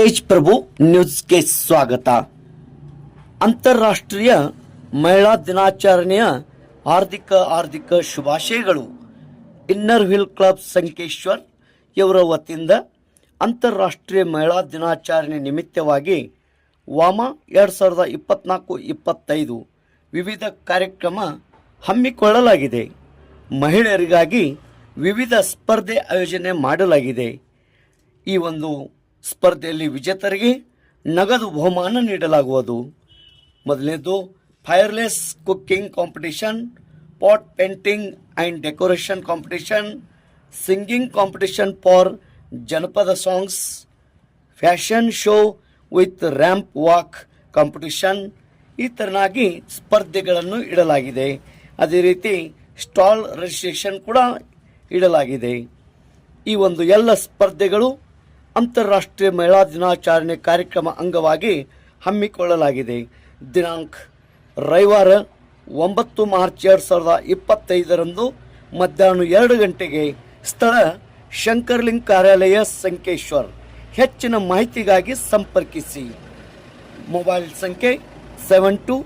ತೇಜ್ ಪ್ರಭು ನ್ಯೂಸ್ಗೆ ಸ್ವಾಗತ. ಅಂತಾರಾಷ್ಟ್ರೀಯ ಮಹಿಳಾ ದಿನಾಚರಣೆಯ ಹಾರ್ದಿಕ ಹಾರ್ದಿಕ ಶುಭಾಶಯಗಳು. ಇನ್ನರ್ ಹಿಲ್ ಕ್ಲಬ್ ಸಂಕೇಶ್ವರ್, ಇವರ ವತಿಯಿಂದ ಅಂತಾರಾಷ್ಟ್ರೀಯ ಮಹಿಳಾ ದಿನಾಚರಣೆ ನಿಮಿತ್ತವಾಗಿ ವಾಮ ಎರಡು ಸಾವಿರದ ಇಪ್ಪತ್ನಾಲ್ಕು ಇಪ್ಪತ್ತೈದು ವಿವಿಧ ಕಾರ್ಯಕ್ರಮ ಹಮ್ಮಿಕೊಳ್ಳಲಾಗಿದೆ. ಮಹಿಳೆಯರಿಗಾಗಿ ವಿವಿಧ ಸ್ಪರ್ಧೆ ಆಯೋಜನೆ ಮಾಡಲಾಗಿದೆ. ಈ ಒಂದು ಸ್ಪರ್ಧೆಯಲ್ಲಿ ವಿಜೇತರಿಗೆ ನಗದು ಬಹುಮಾನ ನೀಡಲಾಗುವುದು. ಮೊದಲನೇದು fireless cooking competition pot painting and decoration competition singing competition for ಜನಪದ songs fashion show with ramp walk competition ಈ ಥರನಾಗಿ ಸ್ಪರ್ಧೆಗಳನ್ನು ಇಡಲಾಗಿದೆ. ಅದೇ ರೀತಿ ಸ್ಟಾಲ್ ರಿಜಿಸ್ಟ್ರೇಷನ್ ಕೂಡ ಇಡಲಾಗಿದೆ. ಈ ಒಂದು ಎಲ್ಲ ಸ್ಪರ್ಧೆಗಳು ಅಂತಾರಾಷ್ಟ್ರೀಯ ಮಹಿಳಾ ದಿನಾಚರಣೆ ಕಾರ್ಯಕ್ರಮ ಅಂಗವಾಗಿ ಹಮ್ಮಿಕೊಳ್ಳಲಾಗಿದೆ. ದಿನಾಂಕ ರವಿವಾರ ಒಂಬತ್ತು ಮಾರ್ಚ್ ಎರಡು ಸಾವಿರದ ಇಪ್ಪತ್ತೈದರಂದು ಮಧ್ಯಾಹ್ನ ಎರಡು ಗಂಟೆಗೆ ಸ್ಥಳ ಶಂಕರ್ಲಿಂಗ್ ಕಾರ್ಯಾಲಯ ಸಂಕೇಶ್ವರ್. ಹೆಚ್ಚಿನ ಮಾಹಿತಿಗಾಗಿ ಸಂಪರ್ಕಿಸಿ. ಮೊಬೈಲ್ ಸಂಖ್ಯೆ seven two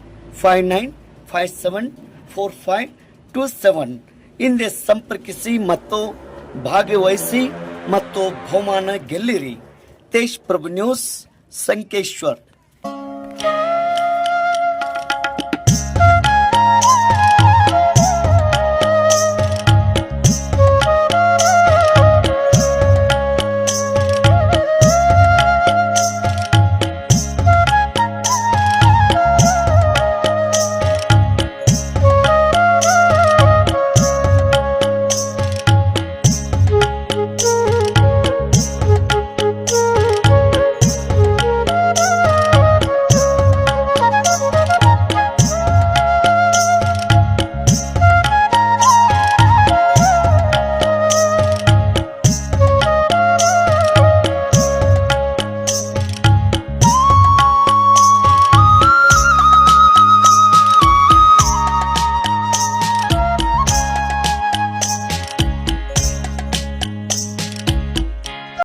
five nine five seven four five two seven ಹಿಂದೆ ಸಂಪರ್ಕಿಸಿ ಮತ್ತು ಭಾಗವಹಿಸಿ. ಮತ್ತು ಬಹುಮಾನ ಗೆಲ್ಲಿರಿ. ತೇಜ್ ಪ್ರಭು ನ್ಯೂಸ್ ಸಂಕೇಶ್ವರ್.